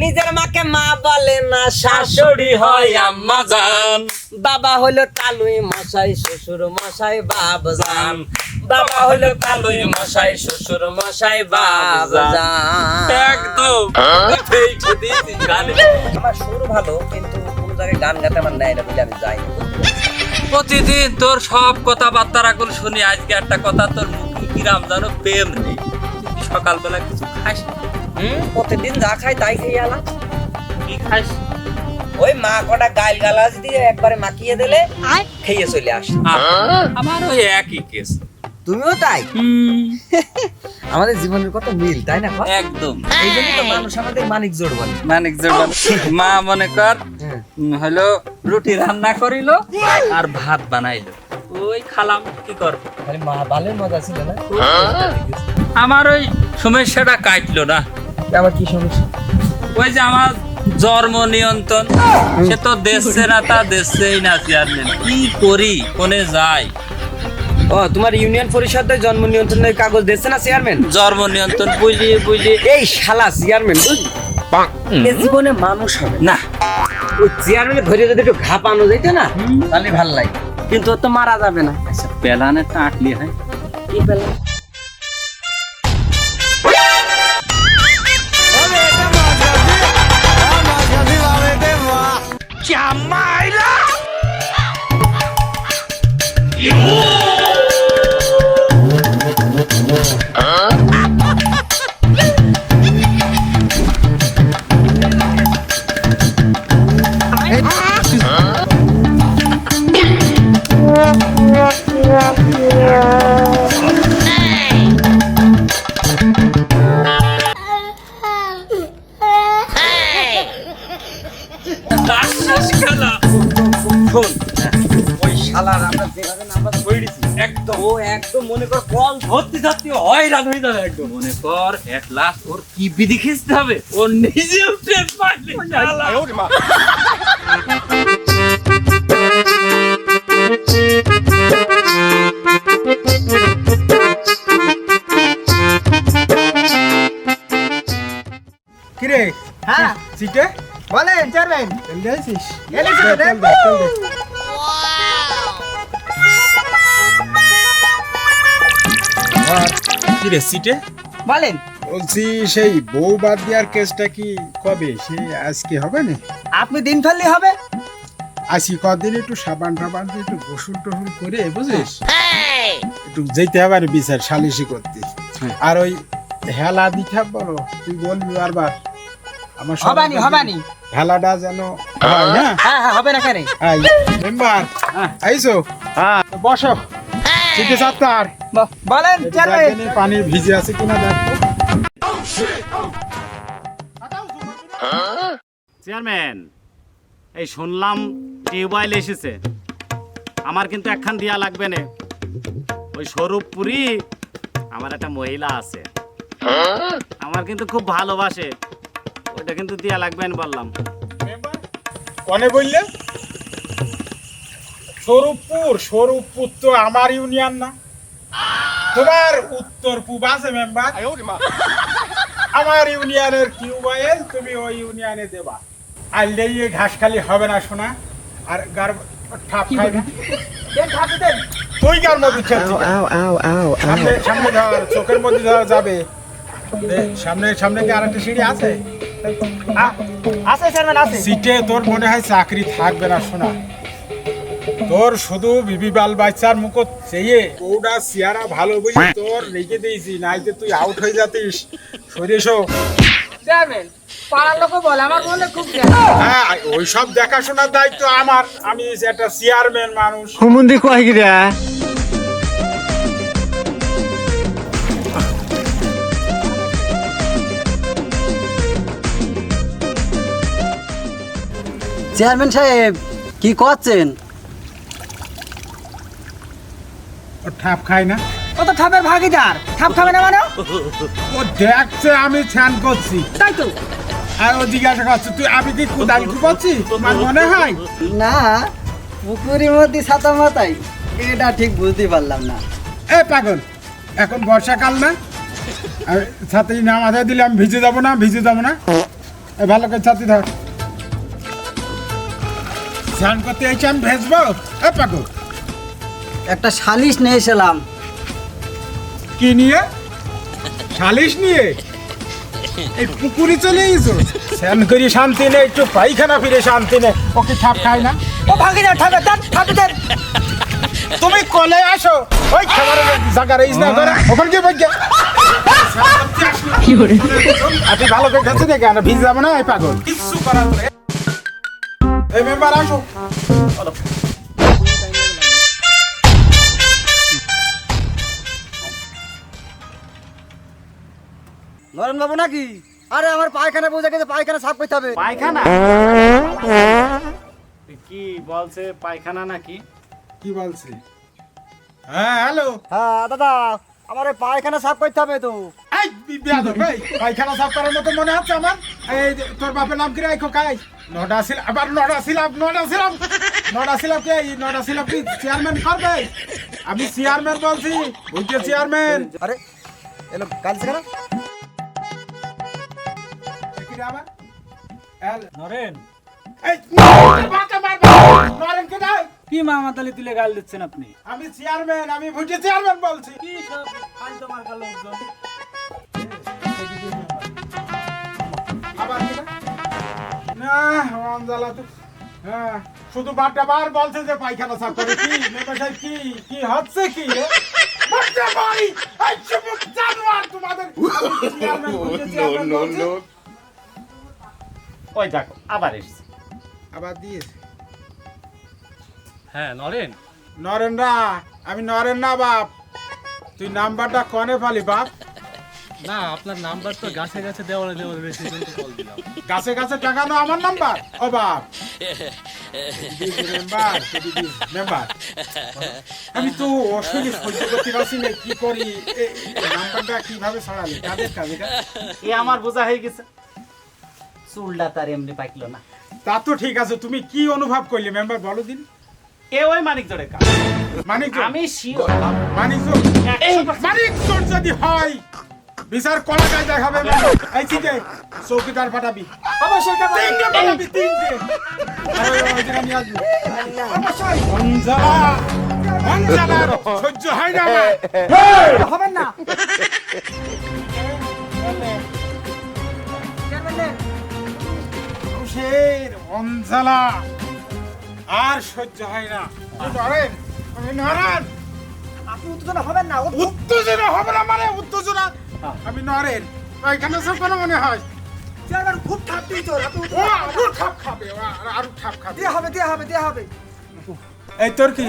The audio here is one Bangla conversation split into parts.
নিজের মাকে মা বলে না শাশুড়ি হয় আম্মা জান। বাবা হলো তালুই মশাই শ্বশুর মশাই বাবা জান। বাবা হলো তালুই মশাই শ্বশুর মশাই বাবা জান। একদম এই আমার সুর ভালো কিন্তু কোন জায়গায় গান গাতে আমার নেয় না বলে আমি যাই প্রতিদিন তোর সব কথাবার্তা রাখল শুনি আজকে একটা কথা তোর মুখে কিরাম জানো প্রেম নেই। সকালবেলা কিছু খাস? হুম প্রতিদিন যা খাই তাই খেয়ে আলাম কি খাস? ওই মা কটা গাইল গালাজ দিয়ে একবারে মাখিয়ে দিলে খেয়ে চলে আসে। আ- আমার ওই একই কেস তুমিও তাই? আমাদের জীবনের কত মিল তাই না একদম। এই জন্যই তো মানুষ আমাদের মানিক জোড় বলে। মানিক জোড় মা মনে কর হ্যাঁ। হলো রুটি রান্না করিল আর ভাত বানাইলো। ওই খালাম কি কর? মা বালের মজা ছিল না? আমার ওই সমস্যাটা কাটলো না। আবার কি সমস্যা? ওই যে আমার জন্ম নিয়ন্ত্রণ সে তো দেখছে না তা দেখছেই না চেয়ারম্যান কি করি? কোনে যাই। ও তোমার ইউনিয়ন পরিষদের জন্ম নিয়ন্ত্রণের কাগজ দিচ্ছে না চেয়ারম্যান জন্ম নিয়ন্ত্রণ বুঝলি বুঝলি এই শালা চেয়ারম্যান বুঝলি এ জীবনে মানুষ হবে না। ওই চেয়ারম্যানে ধরে যদি একটু ঘাপানো যেত না তাহলে ভালো লাগে। কিন্তু ও তো মারা যাবে না। আচ্ছা পেলানে টাটলি হয়। কি পেলাম একদম। মনে কর এট লাস্ট ওর কি বিধি খিস্তে হবে। ও নিজে উঠে পারলে কিরে? হ্যাঁ। সিটে? বলেন চেয়ারম্যান। দে, তেল দে। আর কিরে সিটে বলেন। বলছি সেই বউ বাদ দেওয়ার কেসটা কি কবে? সে আজকে হবে না? আপনি দিন ফেললে হবে। আসি কদিন একটু সাবান টাবান দিয়ে একটু গোসল টোসল করে বুঝিস? একটু যেতে হবে আর বিচার সালিশি করতে। আর ওই হেলা দিতে বলো তুই বলবি বারবার। আমার হবানি হবানি। হেলাটা যেন হয়। না? হ্যাঁ হ্যাঁ হবে না কেন? মেম্বার আইসো। হ্যাঁ বসো। সিটে সাত্তার ব- বলেন চেয়ারম্যান পানি ভিজে আছে কিনা দেখো। চেয়ারম্যান এই শুনলাম টিউবওয়েল এসেছে। আমার কিন্তু একখান দিয়া লাগবে না। ওই স্বরূপপুরি আমার একটা মহিলা আছে। আমার কিন্তু খুব ভালোবাসে। ওইটা কিন্তু দিয়া লাগবে না বললাম। কনে বললে? স্বরূপপুর স্বরূপপুর তো আমার ইউনিয়ন না। তোমার উত্তর পূব আছে মেম্বার। আমার ইউনিয়নের টিউবওয়েল তুমি ওই ইউনিয়নে দেবা। আর লেগে ঘাস খালি হবে না শোনা আর গার ঠাপ খাই না। তুই গার মধ্যে সামনে সামনে ধর চোখের মধ্যে ধর যাবে। সামনে সামনে কি আরেকটা সিঁড়ি আছে? আছে চেয়ারম্যান আছে। সিটে তোর মনে হয় চাকরি থাকবে না শোনা তোর শুধু বিবি বাল বাচ্চার মুখ চেয়ে ওটা চেয়ারা ভালো বুঝি তোর রেখে দিয়েছি নাইতে তুই আউট হয়ে যাতিস। সরিয়েছো চেয়ারম্যান পাড়ার লোক বলে আমার মনে খুব হ্যাঁ ওই সব দেখাশোনার দায়িত্ব আমার। আমি একটা চেয়ারম্যান মানুষ। হুমুন্দি কয় গিরা চেয়ারম্যান সাহেব কি করছেন? ও ঠাপ খায় না। ও তো ঠাপের ভাগিদার। ঠাপ খাবে না মানে? ও দেখছে আমি ছ্যান করছি। তাই তো। আর ও জিজ্ঞাসা করছে তুই আমি কি কুদাল তোমার মনে হয়? না পুকুরের মধ্যে ছাতা মাথায়। এটা ঠিক বুঝতে পারলাম না। এ পাগল এখন বর্ষাকাল না? আর সাথে না মাথায় দিলে আমি ভিজে যাব না ভিজে যাব না? এই ভালো করে ছাতি ধর। স্নান করতে এসে আমি ভেজবো? এ পাকো একটা সালিশ এসেলাম কি নিয়ে? সালিশ নিয়ে? এই পুকুরি চলে এসো স্নান করি শান্তি নেই একটু পায়খানা ফিরে শান্তি নেই। ওকে ছাপ খায় না? ও ভাগে যা ঠাবে দেন ঠাবে দেন তুমি কলে আসো। ওই খাবার জায়গার ইস না করে ওখানে গিয়ে বই আপনি ভালো করে খাচ্ছি দেখে আমরা ভিজ যাব না এই পাগল। কিচ্ছু করার এই মেম্বার আসো। নরেন বাবু নাকি? আরে আমার পায়খানা বোঝা গেছে পায়খানা সাফ করতে হবে। পায়খানা? কি বলছে পায়খানা নাকি? কি বলছে? হ্যাঁ হ্যালো। হ্যাঁ দাদা আমার পায়খানা সাফ করতে হবে তো। এই বিয়াদব এই পায়খানা সাফ করার মতো মনে হচ্ছে আমার? এই তোর বাপের নাম কি রাখো কাই নটা ছিল আবার নটা ছিলাম নটা ছিলাম নটা ছিলাম কি? এই নটা ছিলাম কি চেয়ারম্যান করবে? আমি চেয়ারম্যান বলছি বুঝছে চেয়ারম্যান আরে এলো কাল কেন? কি আবার এল নরেন এই বাঁকা মারবে। নরেন কে নাই? কি মামাতালি তুলে গাল দিচ্ছেন আপনি আমি চেয়ারম্যান আমি ভুটে চেয়ারম্যান বলছি কি সব ফালতু মার্কা লোকজন আবার না? না তো হ্যাঁ শুধু বারটা বার বলছে যে পায়খানা সাফ করে কি সাহেব কি কি হচ্ছে কি রে? বারটা বারই, এই চুপ, জানোয়ার তোমাদের। ওই দেখো আবার এসছে। আবার দিয়েছে। হ্যাঁ নরেন। নরেন না আমি নরেন না বাপ। তুই নাম্বারটা কনে পালি বাপ? না আপনার নাম্বার তো গাছে গাছে দেওয়ালে দেওয়ালে রয়েছে কিন্তু কল দিলাম। গাছে গাছে টাকানো আমার নাম্বার? ও বাপ। Member member. আমি তো অসুবিধে সহ্য করতে পারছি না কি করি? নাম্বারটা কীভাবে কাদের কাজে এ আমার বোঝা হয়ে গেছে। চুলটা তার এমনি পাকলো না। তা তো ঠিক আছে তুমি কি অনুভব করলে মেম্বার বলো দিন। এ ওই মানিক জোরে কাজ। মানিক আমি শিওর মানিক মানিক জোর যদি হয় বিচার করা যায় দেখাবে এই চিঠে চৌকিদার পাঠাবি। অবশ্যই। তিনটে পাঠাবি তিনটে। অঞ্জলা। সহ্য হয় না আমার। হবেন না। মানুষের অঞ্জলা। আর সহ্য হয় না। তুই নরেন আমি নরেন আপনি উত্তেজনা হবেন না উত্তেজনা হবে না মানে উত্তেজনা? আমি নরেন সব কোনো মনে হয়? চেয়ারম্যান খুব ঠাপ দিয়েছ আপনি ও উত্তেজনা- আরও ঠাপ খাবে আরও ঠাপ খাবে। দেয়া হবে দেয়া হবে দেয়া হবে। এই তোর কি?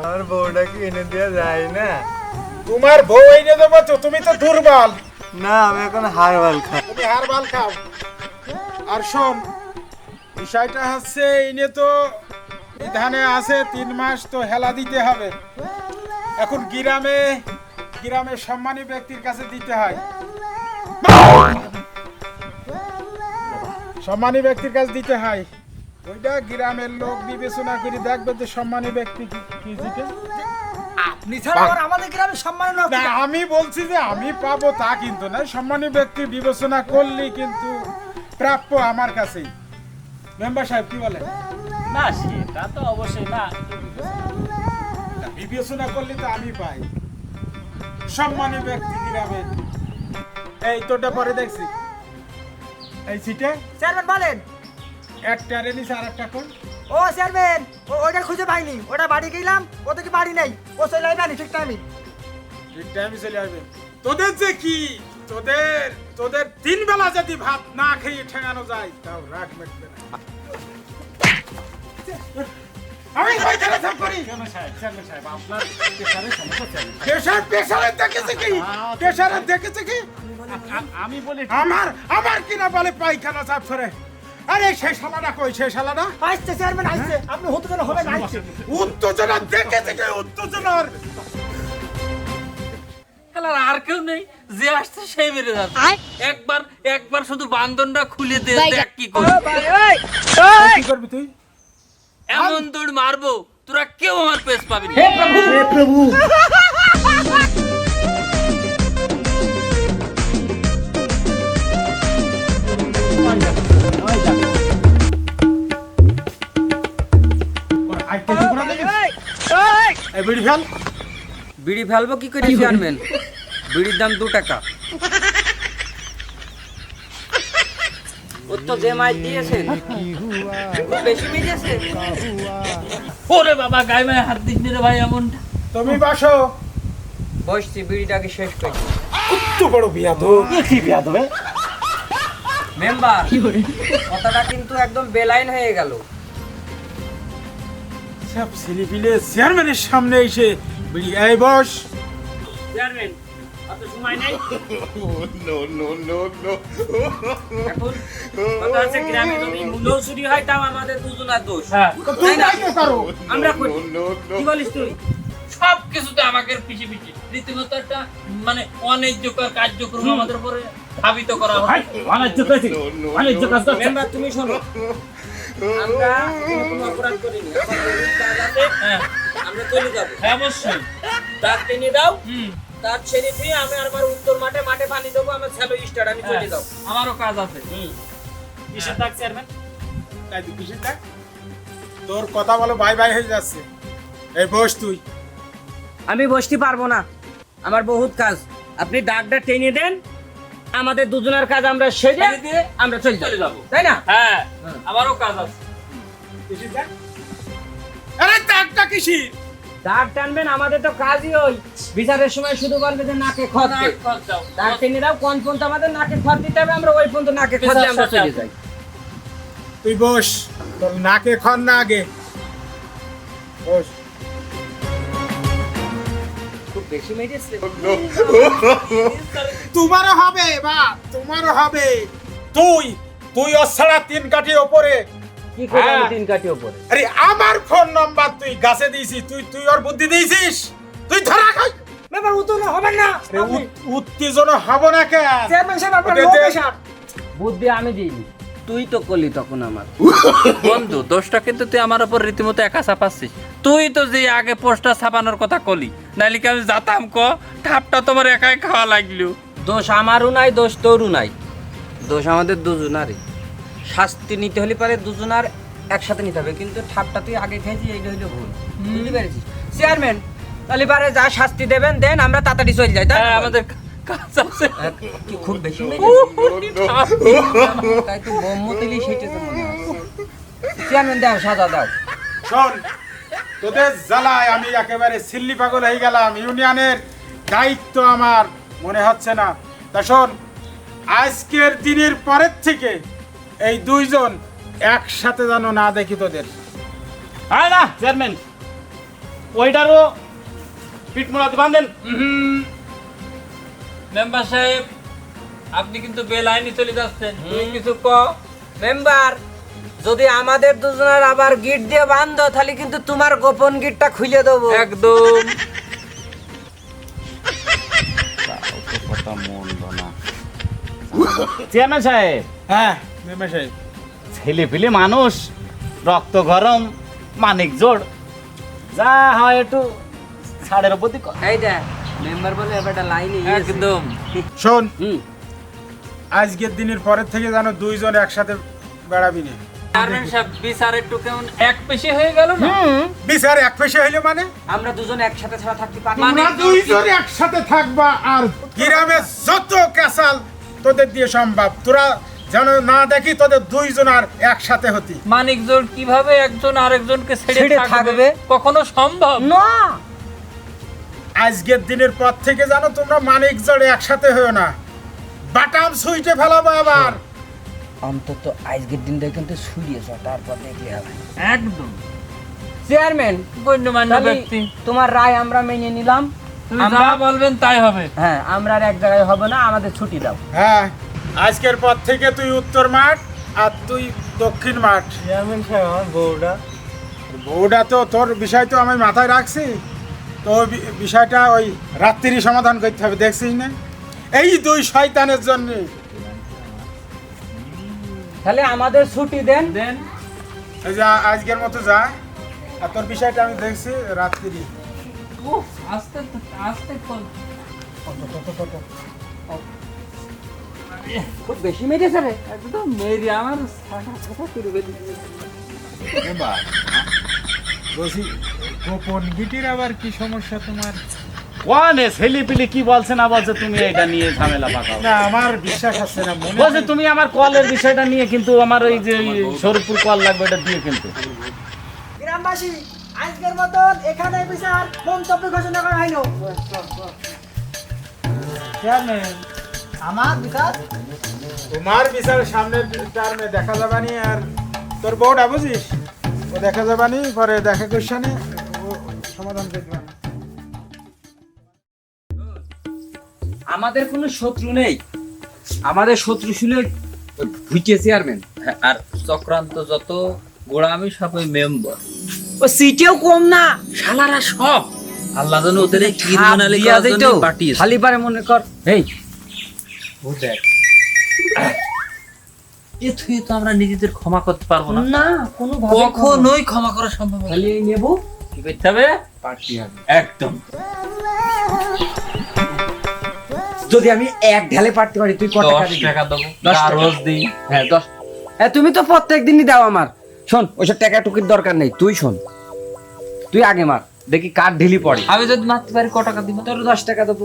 আমার বউটা কি এনে দেওয়া যায় না? তোমার বউ এনে দেবো তো তুমি তো দুর্বল। না আমি এখন হারবাল খাও তুমি হারবাল খাও। আর শোন বিষয়টা হচ্ছে এনে তো ধানে আছে তিন মাস তো হেলা দিতে হবে। এখন গ্রামে গ্রামে সম্মানী ব্যক্তির কাছে দিতে হয়। সম্মানী ব্যক্তির কাছে দিতে হয়। ওইটা গ্রামের লোক বিবেচনা করে দেখবে যে সম্মানী ব্যক্তি কি- জিতে না আমি বলছি যে আমি পাবো তা কিন্তু না। সম্মানী ব্যক্তি বিবেচনা করলে কিন্তু প্রাপ্য আমার কাছেই মেম্বার সাহেব কি বলেন? না সেটা তো অবশ্যই না। বিবেচনা করলে তো আমি পাই। সম্মানী ব্যক্তি গ্রামে এই তোটা পরে দেখছি। এই সিটে? চেয়ারম্যান বলেন। একটা রেনিস আর একটা কোন? ও চেয়ারম্যান ও ওইটা খুঁজে পাইনি। ওটা বাড়ি গেলাম ও তো কি বাড়ি নেই? ও চলে আসবে ঠিক টাইমে ঠিক টাইমে চলে আসবে তোদের যে কি? তোদের তোদের তিন বেলা যদি ভাত না খেয়ে ঠেঙানো যায় তাও রাগ মেটবে না। আমি করি? দেখেছে কি? দেখেছে কি? আমি বলি আমার আমার কিনা বলে পায়খানা সাফ করে? আরে সেই শালাটা কই? সেই শালাটা? আসছে চেয়ারম্যান আসছে। আপনি আসছে। উত্তেজনা দেখেছে কি? উত্তেজনার আর কেউ নেই যে আসছে সেই যাচ্ছে। একবার একবার শুধু বান্ধনটা খুলে দে দেখ কি করবি তুই? এমন দৌড় মারবো তোরা কেউ আমার পেস পাবি করে দেখিস? এই বিড়ি বিড়ি ফেলব কি করে চেয়ারম্যান বিড়ির দাম দু টাকা। তো যে মাছ দিয়েছেন বেশি মেরেছে ওরে বাবা গায়ে মায়ে হাত দিস রে ভাই এমনটা। তুমি বাসো। বসছি বিড়িটাকে শেষ করছি। কত বড় বিয়া কি বিয়া মেম্বার কথাটা কিন্তু একদম বেলাইন হয়ে গেল। সব চেয়ারম্যানের সামনে এসে বিড়ি এই বস। চেয়ারম্যান অত সময় নেই। এখন কথা আছে গ্রামে যদি মূল্য চুরি হয় তাও আমাদের দুজনের দোষ। হ্যাঁ। তো তুই তাই না? তাই তো করো। আমরা কি বলিস তুই? সব কিছুতে আমাকে পিছিয়ে পিছিয়ে রীতিমতো একটা মানে অন্যায্যকর কার্যক্রম আমাদের উপরে করা হয় কাজ মেম্বার তুমি শোনো। আমরা কোনো অপরাধ করিনি। হ্যাঁ। আমরা চলে যাব। হ্যাঁ, অবশ্যই। তার টেনে দাও। হুম। তার ছেড়ে দিয়ে আমি আমার উত্তর মাঠে মাঠে পানি দেবো আমার স্যালো স্টার আমি চলে যাও আমারও কাজ আছে। কিসের ডাক চেয়ারম্যান? তাই তুই কিসের ডাক? তোর কথা বলো বাই বাই হয়ে যাচ্ছে। এই বস তুই। আমি বসতে পারব না। আমার বহুত কাজ। আপনি ডাকটা টেনে দেন। আমাদের দুজনের কাজ আমরা সেরে দিয়ে আমরা চলে চলে যাব। যাব। তাই না? হ্যাঁ আমারও কাজ আছে। কিসের ডাক? আরে ডাকটা কিসির? ডাক টানবেন আমাদের তো কাজই ওই। বিচারের সময় শুধু বলবে যে নাকে খত দে। কাজ ডাক টেনে দাও কোন পর্যন্ত আমাদের নাকে খত দিতে হবে আমরা ওই পর্যন্ত নাকে খত দিয়ে আমরা চলে যাই। তুই বস তোর নাকে খন না আগে। বস। বেশি মেরেছে। তোমারও হবে বা তোমারও হবে। তুই তুই অছাড়া তিন কাঠি ওপরে কি করে আমি হ্যাঁ। তিন কাটি উপরে আরে আমার ফোন নাম্বার তুই গাছে দিয়েছিস তুই তুই ওর বুদ্ধি দিয়েছিস? তুই ধরা খাই। ব্যাপার উত্তর হবে না। আরে উত- উত্তেজনা হব না কেন? চেয়ারম্যান সাহেব আপনার লোক এসব। বুদ্ধি আমি দিইনি। তুই তো করলি তখন আমার। বন্ধু দোষটা কিন্তু তুই আমার উপর রীতিমতো একা চাপাচ্ছিস তুই তো যে আগে পোস্টার ছাপানোর কথা কলি নাইলে কি আমি যাতাম ক? ঠাপটা তোমার একাই খাওয়া লাগল। দোষ আমারও নাই দোষ তোরও নাই। দোষ আমাদের দুজনারই। শাস্তি নিতে হলে পারে দুজনার একসাথে নিতে হবে। কিন্তু ঠাপটা তুই আগে খেয়েছিস এইটা হইল ভুল। বুঝতে পেরেছিস? চেয়ারম্যান তাহলে পারে যা শাস্তি দেবেন দেন আমরা তাড়াতাড়ি চলে যাই তাই হ্যাঁ আমাদের কাজ আছে। আহ, কি খুব বেশি তাই তো বোম্ব দিলি সেটা তো মনে চেয়ারম্যান দাও সাজা দাও। শোন তোদের জ্বালায় আমি একেবারে সিল্লি পাগল হয়ে গেলাম। ইউনিয়নের দায়িত্ব আমার মনে হচ্ছে না। তা শোন আজকের দিনের পরের থেকে এই দুইজন একসাথে যেন না দেখি তোদের। আয় না চেয়ারম্যান। ওইটারও পিঠ মোড়াতে বাঁধেন। মেম্বার সাহেব আপনি কিন্তু বেলাইনি চলে যাচ্ছেন। তুই কিছু ক মেম্বার যদি আমাদের দুজনের আবার গিট দিয়ে বান্ধ তাহলে কিন্তু তোমার গোপন গিটটা খুলে দেবো। একদম। চেয়ারম্যান সাহেব। হ্যাঁ। মেম্বার সাহেব ছেলে পিলে মানুষ রক্ত গরম মানিক জোড়। যা হয় একটু ছাড়ের প্রতি এই দেখ মেম্বার বলে একটা লাইনে একদম। শোন আজকের দিনের পরের থেকে যেন দুইজন একসাথে বেড়াবি না। বিচার একটু কেমন এক পেশে হয়ে গেল না? বিচার এক পেশে হইলে মানে? আমরা দুজন একসাথে ছাড়া থাকতে পারি দুইজন একসাথে থাকবা আর গ্রামে যত ক্যাসাল তোদের দিয়ে সম্ভব। তোরা যেন না দেখি তোদের দুইজন আর একসাথে হতি। মানিকজন কীভাবে একজন আরেকজনকে ছেড়ে থাকবে? কখনো সম্ভব? না। আজকের দিনের পর থেকে জানো তোমরা মানিক জড়ে একসাথে হয়েও না। বাটাম সুইটে ফেলাবো আবার অন্তত আজকের দিনটা কিন্তু শুয়েছ তারপর দেখলে হবে। একদম। চেয়ারম্যান গণ্যমান্য ব্যক্তি। তোমার রায় আমরা মেনে নিলাম। তুমি আমরা যা বলবেন তাই হবে। হ্যাঁ আমরা আর এক জায়গায় হবে না আমাদের ছুটি দাও। হ্যাঁ। আজকের পর থেকে তুই উত্তর মাঠ আর তুই দক্ষিণ মাঠ। চেয়ারম্যান সাহেব আমার বউটা। বউটা তো তোর বিষয় তো আমি মাথায় রাখছি। তো ওই বিষয়টা ওই রাত্রি সমাধান করতে হবে দেখছিস না? এই দুই শয়তানের জন্য। তাহলে আমাদের ছুটি দেন। দেন। এই যে আজকের মতো যা। আর তোর বিষয়টা আমি দেখছি রাত্রি আস্তে আস্তে কর। খুব বেশি মেরেছে রে। একদম মেরি আমার শুরু করে। বলছি গোপন গিটির আবার কি সমস্যা তোমার? ওয়ানে ছেলিপিলি কি বলছে না বলছে তুমি এটা নিয়ে ঝামেলা পাকাও? না আমার বিশ্বাস আছে না মনে বলছে তুমি আমার কলের বিষয়টা নিয়ে কিন্তু আমার ওই যে ওই স্বরূপপুর কল লাগবে এটা দিয়ে কিন্তু। গ্রামবাসী আজকের মতন এখানে বিচার মন্তব্য ঘোষণা করা হইল চেয়ারম্যান আমার বিকাশ? তোমার বিচার সামনের টার্মে দেখা যাবানি আর তোর বউটা বুঝিস? ও দেখা যাবানি পরে দেখা করছানি ও সমাধান আমাদের কোনো শত্রু নেই। আমাদের শত্রু ছিল ভুইকে চেয়ারম্যান। আর চক্রান্ত যত গোড়ামি সব ওই মেম্বার। ও সিটেও কম না শালারা সব। আল্লাহ জানে ওদের দিয়া দিত। পাঠিয়েছে। খালি পারে মনে কর। এই ও দেখ এ তুই তো আমরা নিজেদের ক্ষমা করতে পারব না। না কোনো কখনোই ক্ষমা করা সম্ভব না। খালি নেব। কি করতে হবে? পার্টি হবে। একদম। যদি আমি এক ঢালে পারতে পারি তুই কত টাকা টাকা দেবো। দশ টাকা। রোজ দিই। হ্যাঁ দশ। হ্যাঁ তুমি তো প্রত্যেক দিনই দাও আমার। শোন ওইসব টাকা টুকির দরকার নেই। তুই শোন। তুই আগে মার। দেখি কার ঢিলি পড়ে। আমি যদি মারতে পারি ক টাকা দিব? তোর দশ টাকা দেবো।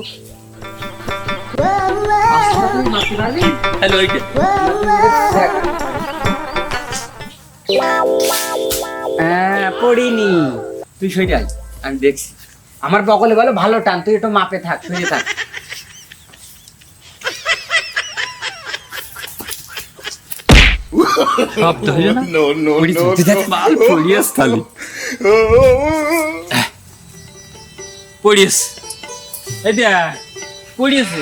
হ্যালো হ্যাঁ পড়িনি। তুই সরে আয় আমি দেখছি। আমার বগলে বলো ভালো টান তুই একটু মাপে থাক সরে থাক। পড়িয়াস খালি। পড়িয়াস এই দেখ। পড়িয়েছে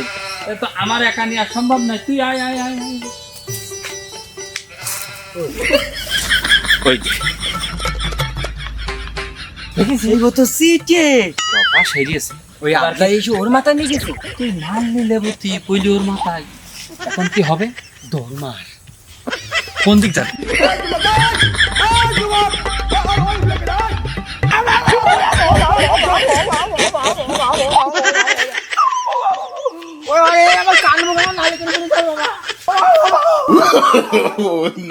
তো আমার একা আর সম্ভব নয়। তুই আয় আয় আয়। ওই দেখিস এই তো সিটে। বাবা সেরিয়েছে ওই আবলা এসে ওর মাথা নিয়ে গেছে। তুই মাল নিলে তুই পইলি ওর মাথায়। এখন কি হবে? মার। কোন দিক যাবে? ওই আমার কান মুখ নালে কিন্তু